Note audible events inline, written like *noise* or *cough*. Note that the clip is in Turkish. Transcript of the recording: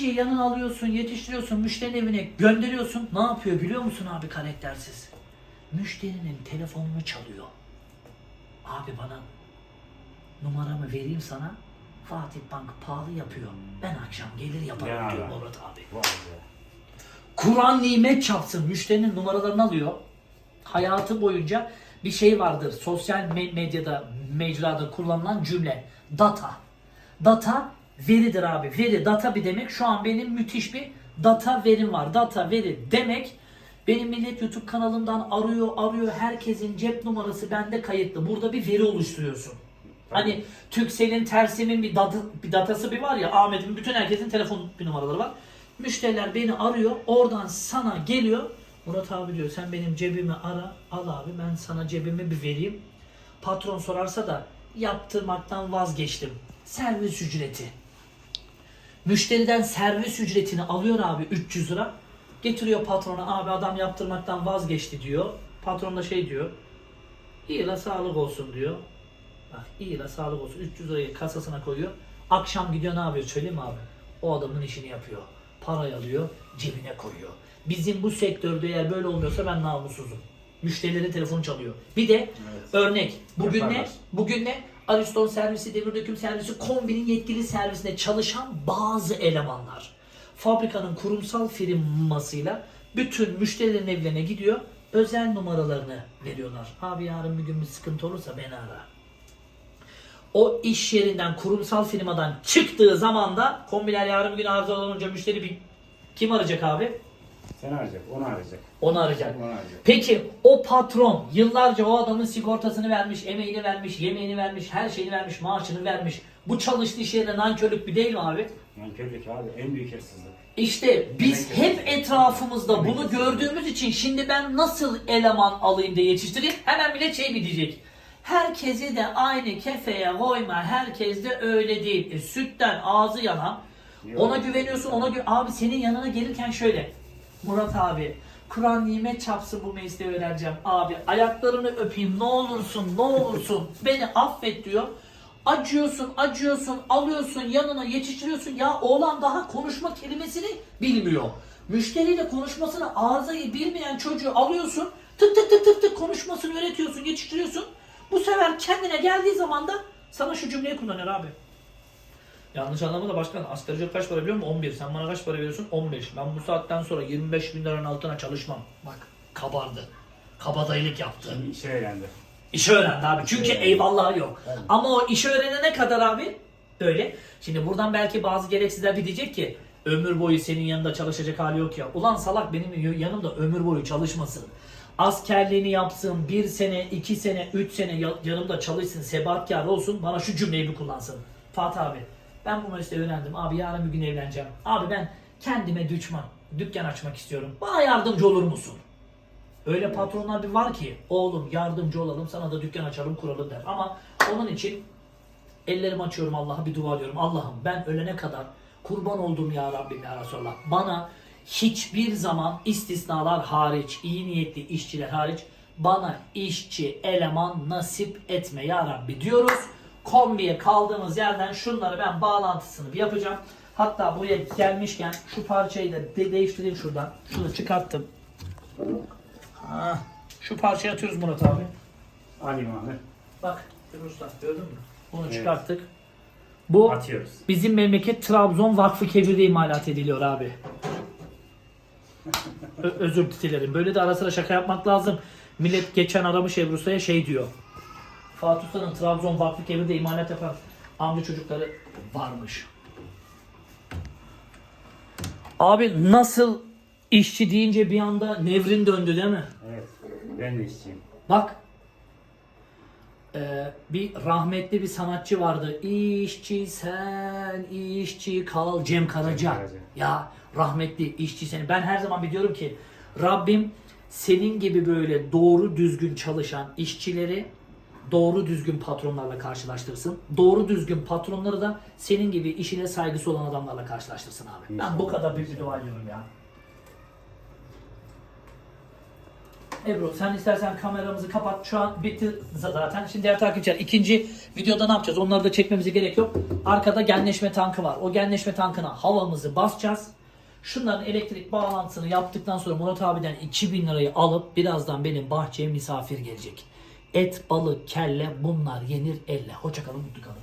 İşçiyi yanına alıyorsun, yetiştiriyorsun, müşterinin evine gönderiyorsun. Ne yapıyor biliyor musun abi karaktersiz? Müşterinin telefonunu çalıyor. Abi bana numaramı vereyim sana. Fatih Bank pahalı yapıyor. Ben akşam gelir yaparım Ya. diyor Murat abi. Kur'an nimet çarpsın. Müşterinin numaralarını alıyor. Hayatı boyunca bir şey vardır. Sosyal me- medyada, mecrada kullanılan cümle. Data. Data veridir abi. Veri, data bir demek. Şu an benim müthiş bir data verim var. Data, veri demek. Benim millet YouTube kanalımdan arıyor, arıyor. Herkesin cep numarası bende kayıtlı. Burada bir veri oluşturuyorsun. Hani Türkcell'in, Tersim'in bir, data, bir datası bir var ya Ahmet'in bütün herkesin telefon bir numaraları var. Müşteriler beni arıyor. Oradan sana geliyor. Murat abi diyor sen benim cebimi ara. Al abi ben sana cebimi bir vereyim. Patron sorarsa da yaptırmaktan vazgeçtim. Servis ücreti. Müşteriden servis ücretini alıyor abi 300 lira. Getiriyor patrona abi adam yaptırmaktan vazgeçti diyor. Patron da şey diyor. İyi la sağlık olsun diyor. Bak iyi la sağlık olsun. 300 lirayı kasasına koyuyor. Akşam gidiyor ne yapıyor söyleyeyim mi abi? O adamın işini yapıyor. Parayı alıyor cebine koyuyor. Bizim bu sektörde eğer böyle olmuyorsa ben namussuzum. Müşterilerin telefonu çalıyor. Bir de Evet. örnek. Bugün ne? Yaparlar. Bugün ne? Ariston servisi, devir döküm servisi, kombinin yetkili servisinde çalışan bazı elemanlar. Fabrikanın kurumsal firmasıyla bütün müşterilerin evlerine gidiyor. Özel numaralarını veriyorlar. Abi yarın bir gün bir sıkıntı olursa beni ara. O iş yerinden, kurumsal firmadan çıktığı zaman da kombiler yarın bir gün arızalı olunca müşteri bir kim arayacak abi? Sen arayacak, onu arayacak. Onu arayacak. Onu arayacak. Peki o patron yıllarca o adamın sigortasını vermiş, emeğini vermiş, yemeğini vermiş, her şeyini vermiş, maaşını vermiş. Bu çalıştığı yerine nankörlük bir değil mi abi? Nankörlük abi en büyük hırsızlık. İşte biz Emek hep etrafımızda Emek bunu gördüğümüz için şimdi ben nasıl eleman alayım da yetiştireyim hemen millet şey mi diyecek? Herkesi de aynı kefeye koyma, herkes de öyle değil. E, sütten ağzı yanan, Yok. ona güveniyorsun, ona gü Abi senin yanına gelirken şöyle, Murat abi, Kur'an nimet çapsın bu mesleği öğreneceğim. Abi ayaklarını öpeyim ne olursun, ne olursun *laughs* beni affet diyor. Acıyorsun, acıyorsun, alıyorsun, yanına yetiştiriyorsun. Ya oğlan daha konuşma kelimesini bilmiyor. Müşteriyle konuşmasını, arızayı bilmeyen çocuğu alıyorsun. Tık tık tık tık tık konuşmasını öğretiyorsun, yetiştiriyorsun. Bu sefer kendine geldiği zaman da sana şu cümleyi kullanıyor abi. Yanlış anlama da başkan asgari ücret kaç para biliyor musun? 11. Sen bana kaç para veriyorsun? 15. Ben bu saatten sonra 25 bin liranın altına çalışmam. Bak kabardı. Kabadayılık yaptı. Şimdi işe öğrendi. İşi öğrendi abi. Çünkü Evet. eyvallahı yok. Evet. Ama o işi öğrenene kadar abi öyle. Şimdi buradan belki bazı gereksizler bir diyecek ki ömür boyu senin yanında çalışacak hali yok ya. Ulan salak benim yanımda ömür boyu çalışmasın. Askerliğini yapsın, bir sene, iki sene, üç sene ya- yanımda çalışsın, sebatkar olsun, bana şu cümleyi bir kullansın. Fatih abi, ben bu mesleği öğrendim. Abi yarın bir gün evleneceğim. Abi ben kendime düşman, dükkan açmak istiyorum. Bana yardımcı olur musun? Öyle patronlar bir var ki oğlum yardımcı olalım sana da dükkan açalım kuralım der. Ama onun için ellerimi açıyorum Allah'a bir dua ediyorum. Allah'ım ben ölene kadar kurban olduğum ya Rabbim ya Resulallah. Bana hiçbir zaman istisnalar hariç, iyi niyetli işçiler hariç bana işçi, eleman nasip etme ya Rabbi diyoruz. Kombiye kaldığımız yerden şunları ben bağlantısını bir yapacağım. Hatta buraya gelmişken şu parçayı da de- değiştireyim şuradan. Şunu çıkarttım. Ha, şu parçayı atıyoruz Murat abi. Alayım abi. Bak Usta gördün mü? Bunu Evet. çıkarttık. Bu Atıyoruz. bizim memleket Trabzon Vakfı Kebir'de imalat ediliyor abi. Ö- özür dilerim. Böyle de ara sıra şaka yapmak lazım. Millet geçen aramış Ebru şey diyor. Fatih Usta'nın Trabzon Vakfı Kebir'de imalat yapan amca çocukları varmış. Abi nasıl işçi deyince bir anda nevrin döndü değil mi? Evet. Ben de işçiyim. Bak. Ee, bir rahmetli bir sanatçı vardı. İşçi sen, işçi kal Cem Karaca. Cem Karaca. Ya rahmetli işçi seni. Ben her zaman biliyorum ki Rabbim senin gibi böyle doğru düzgün çalışan işçileri doğru düzgün patronlarla karşılaştırsın. Doğru düzgün patronları da senin gibi işine saygısı olan adamlarla karşılaştırsın abi. Ben bu kadar büyük bir dua ediyorum ya. Ebru sen istersen kameramızı kapat. Şu an bitti zaten. Şimdi diğer takipçiler ikinci videoda ne yapacağız? Onları da çekmemize gerek yok. Arkada genleşme tankı var. O genleşme tankına havamızı basacağız. Şunların elektrik bağlantısını yaptıktan sonra Murat abiden 2000 lirayı alıp birazdan benim bahçeye misafir gelecek. Et, balık, kelle bunlar yenir elle. Hoşçakalın, mutlu kalın.